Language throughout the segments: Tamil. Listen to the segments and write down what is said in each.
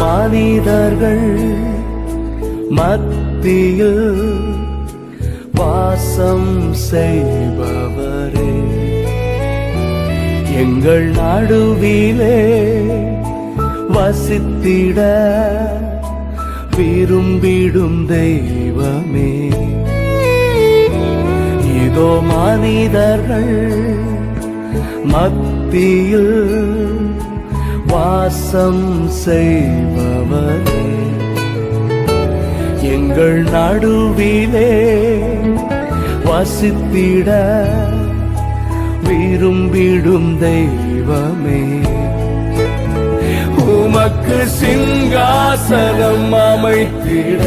மானிதர்கள் மத்தியில் வாசம் செய்பவரே. எங்கள் நடுவிலே வசித்திட விரும்பிடும் தெய்வமே. இதோ மனிதர்கள் மத்தியில் வாசம் செய்பவரே. எங்கள் நடுவிலே வசித்திட விரும்பிடும் தெய்வமே. உமக்கு சிங்காசனம் அமைத்திட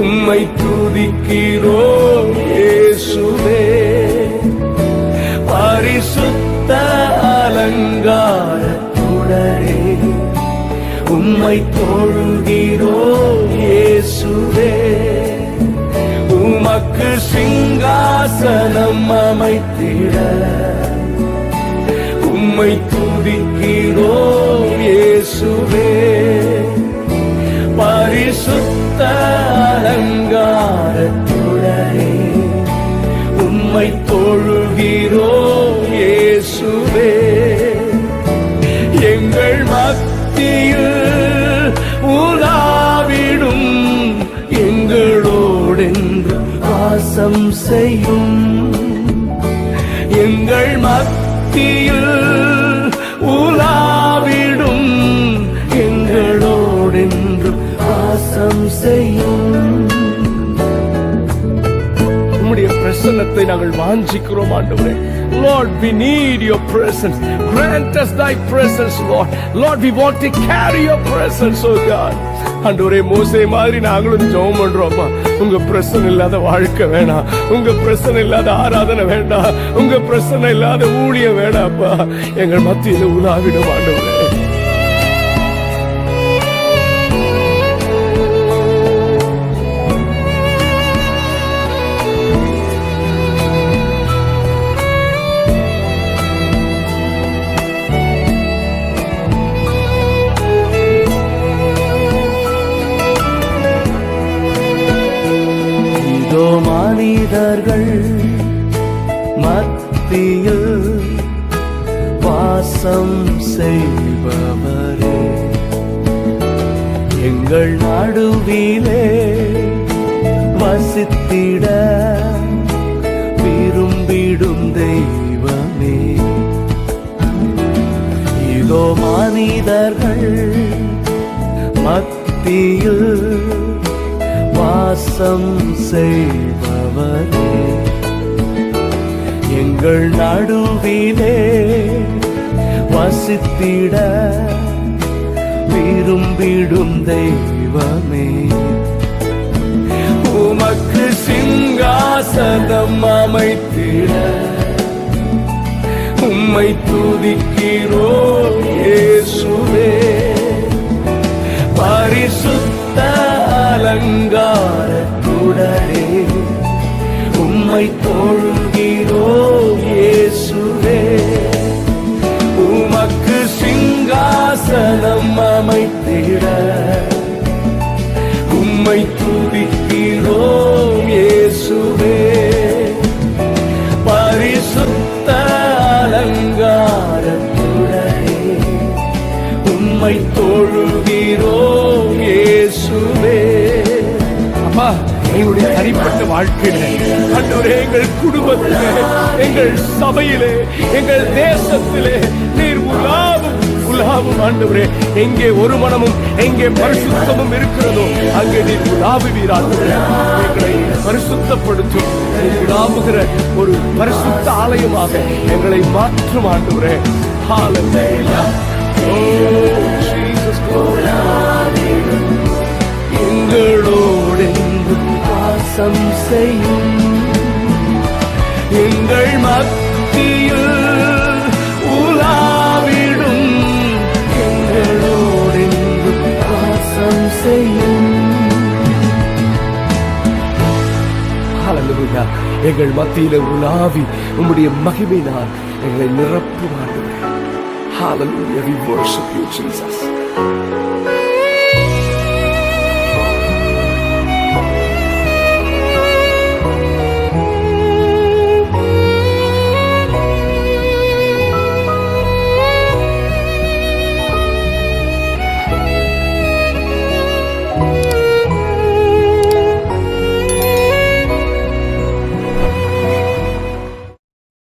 உம்மை துதிக்கிறோம் இயேசுவே. உம்மை தொழுகிறோம் இயேசுவே. உமக்கு சிங்காசனம் அமைத்திட. உம்மை துதிக்கிறோ இயேசுவே. பரிசுத்த அலங்காரத்துடனே உம்மை தொழுகிறோம் இயேசுவே. வாசம் செய்யும் எங்கள் மத்தியில் உலாவிடும் எங்களோடென்று வாசம் செய்யும். உம்முடைய பிரசன்னத்தை நாங்கள் வாஞ்சிக்கிறோம் ஆண்டவரே Lord, we need your presence. Grant us thy presence, Lord. Lord, we want to carry your presence, oh God. ஆண்டவரே மோசே மாதிரி நாங்களும் ஜெபம் பண்றோம்ப்பா உங்க பிரச்சனை இல்லாத வாழ்க்கை வேணாம் உங்க பிரச்சனை இல்லாத ஆராதனை வேண்டாம் உங்க பிரச்சனை இல்லாத ஊழியம் வேணாம்ப்பா எங்கள் மத்தியில் உலாவிடும் ஆண்டவரே மனிதர்கள் மத்தியில் வாசம் செய்பவரே. எங்கள் நடுவிலே வசித்திட விரும்பிடும் தெய்வமே. இதோ மனிதர்கள் மத்தியில் வாசம் செய்பவரே. எங்கள் நடுவிலே வசித்திட விரும்பிடும் தெய்வமே. உமக்கு சிங்காசனம் அமைத்திட உம்மை துதிக்கிறோ இயேசுவே. உம்மை தொழுகிறோம் இயேசுவே. உமக்கு சிங்காசனம் அமைத்திட. உம்மை துதிக்கிறோம் இயேசுவே. பரிசுத்த அலங்காரத்துடனே உம்மை தொழுகிறோம் இயேசுவே. அப்பா. எங்களுடைய தனிப்பட்ட வாழ்க்கையில ஆண்டவரே எங்கள் குடும்பத்திலே எங்கள் சபையிலே எங்கள் தேசத்திலே நீர் உலாவும் உலாவும் ஆண்டவரே. எங்கே ஒரு மனமும் எங்கே பரிசுத்தமும் இருக்கிறதோ அங்கே நீர் உலாவுவீராக. எங்களை பரிசுத்தப்படுத்தும் உலாவுகிற ஒரு பரிசுத்த ஆலயமாக எங்களை மாற்றும் ஆண்டவரே. Hallelujah. ஓ செய்யும் எங்கள் மத்தியில் உலாவிடும் எங்களோடு வாசம் செய்யும் எங்கள் மத்தியில உலாவி உம்முடைய மகிமையினால் எங்களை நிரப்புவார்கள் Hallelujah. We worship you, Jesus.